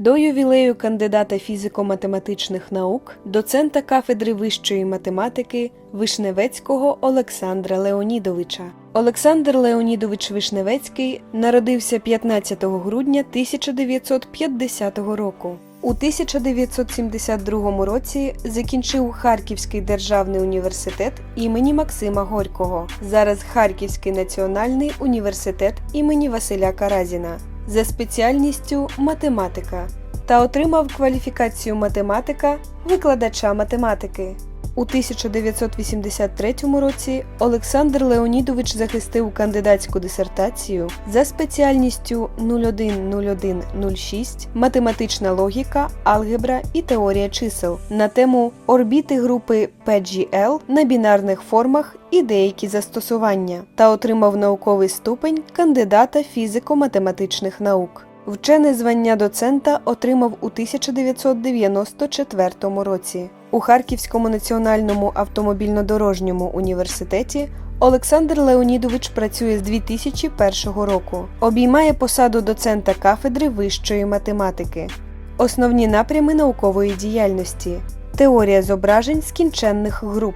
До ювілею кандидата фізико-математичних наук, доцента кафедри вищої математики Вишневецького Олександра Леонідовича. Олександр Леонідович Вишневецький народився 15 грудня 1950 року. У 1972 році закінчив Харківський державний університет імені Максима Горького, зараз Харківський національний університет імені Василя Каразіна за спеціальністю математика та отримав кваліфікацію математика викладача математики. У 1983 році Олександр Леонідович захистив кандидатську дисертацію за спеціальністю 010106 математична логіка, алгебра і теорія чисел на тему орбіти групи PGL на бінарних формах і деякі застосування та отримав науковий ступень кандидата фізико-математичних наук. Вчене звання доцента отримав у 1994 році. У Харківському національному автомобільно-дорожньому університеті Олександр Леонідович працює з 2001 року. Обіймає посаду доцента кафедри вищої математики. Основні напрями наукової діяльності: теорія зображень скінченних груп,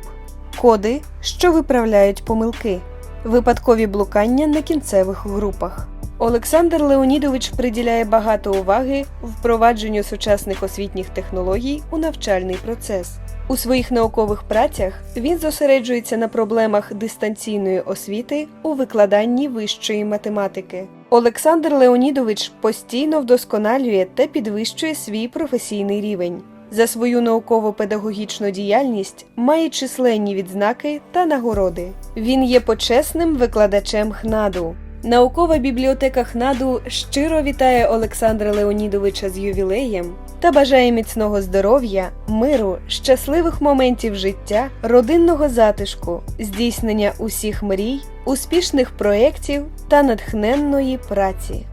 коди, що виправляють помилки, випадкові блукання на кінцевих групах. Олександр Леонідович приділяє багато уваги впровадженню сучасних освітніх технологій у навчальний процес. У своїх наукових працях він зосереджується на проблемах дистанційної освіти у викладанні вищої математики. Олександр Леонідович постійно вдосконалює та підвищує свій професійний рівень. За свою науково-педагогічну діяльність має численні відзнаки та нагороди. Він є почесним викладачем ХНАДу. Наукова бібліотека ХНАДу щиро вітає Олександра Леонідовича з ювілеєм та бажає міцного здоров'я, миру, щасливих моментів життя, родинного затишку, здійснення усіх мрій, успішних проєктів та натхненної праці.